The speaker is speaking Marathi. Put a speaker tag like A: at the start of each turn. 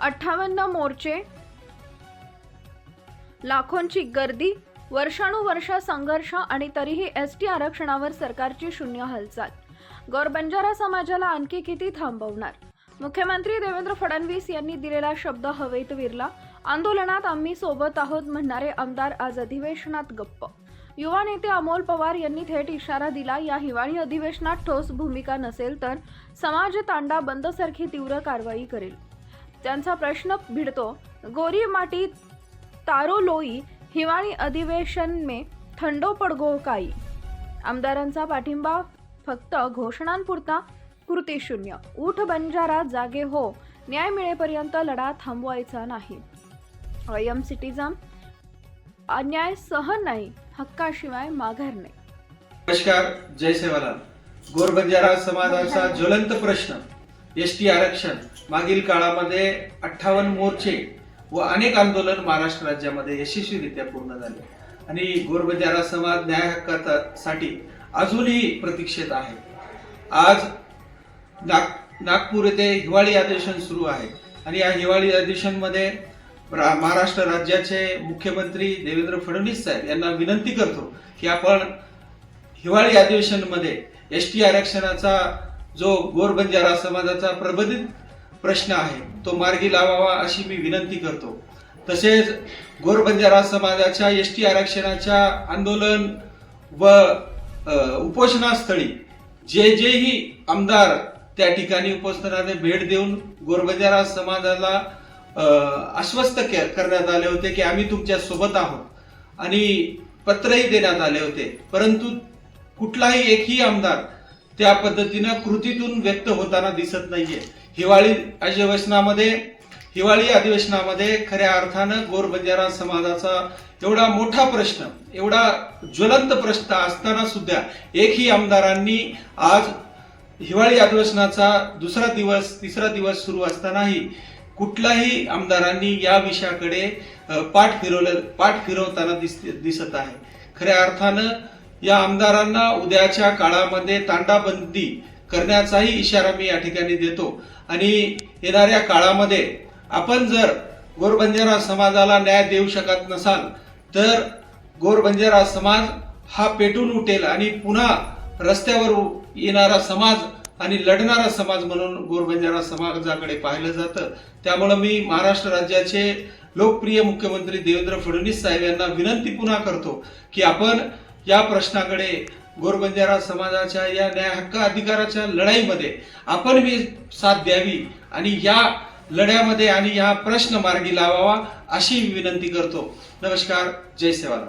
A: अठ्ठावन्न मोर्चे. लाखोंची गर्दी वर्षानुवर्ष संघर्ष आणि तरीही एस टी आरक्षणावर सरकारची शून्य हालचाल. गौर बंजारा समाजाला आणखी किती थांबवणार? मुख्यमंत्री देवेंद्र फडणवीस यांनी दिलेला शब्द हवेत विरला. आंदोलनात आम्ही सोबत आहोत म्हणणारे आमदार आज अधिवेशनात गप्प. युवा नेते अमोल पवार यांनी थेट इशारा दिला या हिवाळी अधिवेशनात ठोस भूमिका नसेल तर समाज तांडा बंदसारखी तीव्र कारवाई करेल. त्यांचा प्रश्न भिडतो. गोरी माटी तारो लोई हिवाळी अधिवेशन में थंडो पडगो काई. आमदारांचा पाठिंबा फक्त घोषणांपुरता कृती शून्य. बंजारा जागे हो. न्याय मिळेपर्यंत लढा थांबवायचा नाही. अयम सिटीजम अन्याय सहन नाही हक्काशिवाय माघार नाही.
B: नमस्कार जय सेवालाल. गोरबंजारा समाजाचा ज्वलंत प्रश्न. एस टी आरक्षण मागील काळामध्ये अठ्ठावन्न मोर्चे व अनेक आंदोलन महाराष्ट्र राज्यामध्ये यशस्वीरित्या पूर्ण झाले. आणि गोरबजारा समाज न्याय हक्कासाठी अजूनही प्रतीक्षेत आहे. आज नाग नागपूर येथे हिवाळी अधिवेशन सुरू आहे. आणि या हिवाळी अधिवेशनमध्ये रा- महाराष्ट्र राज्याचे मुख्यमंत्री देवेंद्र फडणवीस साहेब यांना विनंती करतो की आपण हिवाळी अधिवेशनमध्ये एस टी आरक्षणाचा जो गोरबंजारा समाजाचा प्रबोधित प्रश्न आहे तो मार्गी लावावा अशी मी विनंती करतो. तसेच गोरबंजारा समाजाच्या एस टी आरक्षणाच्या आंदोलन व उपोषणास्थळी जे जेही आमदार त्या ठिकाणी उपोषणाने भेट देऊन गोरबंजारा समाजाला आश्वस्त के- करण्यात आले होते की आम्ही तुमच्यासोबत आहोत आणि पत्रही देण्यात आले होते. परंतु कुठलाही एकही आमदार त्या पद्धतीनं कृतीतून व्यक्त होताना दिसत नाहीये. हिवाळी अधिवेशनामध्ये हिवाळी अधिवेशनामध्ये खऱ्या अर्थानं गोर बंजारा समाजाचा एवढा मोठा प्रश्न एवढा ज्वलंत प्रश्न असताना सुद्धा एकही आमदारांनी आज हिवाळी अधिवेशनाचा दुसरा दिवस तिसरा दिवस सुरू असतानाही कुठलाही आमदारांनी या विषयाकडे पाठ फिरवलं पाठ फिरवताना दिस दिसत आहे. खऱ्या अर्थानं या आमदारांना उद्याच्या काळामध्ये तांडाबंदी करण्याचाही इशारा मी या ठिकाणी देतो. आणि येणाऱ्या काळामध्ये आपण जर गोरबंजारा समाजाला न्याय देऊ शकत नसाल तर गोरबंजारा समाज हा पेटून उठेल आणि पुन्हा रस्त्यावर येणारा समाज आणि लढणारा समाज म्हणून गोरबंजारा समाजाकडे पाहिलं जातं. त्यामुळं मी महाराष्ट्र राज्याचे लोकप्रिय मुख्यमंत्री देवेंद्र फडणवीस साहेब यांना विनंती पुन्हा करतो की आपण या प्रश्नाकडे गोरबंजारा समाजाच्या या न्याय हक्क अधिकाराच्या लढाईमध्ये आपण बी साथ द्यावी आणि या लढ्यामध्ये आणि हा प्रश्न मार्गी लावावा अशी विनंती करतो. नमस्कार. जय सेवाला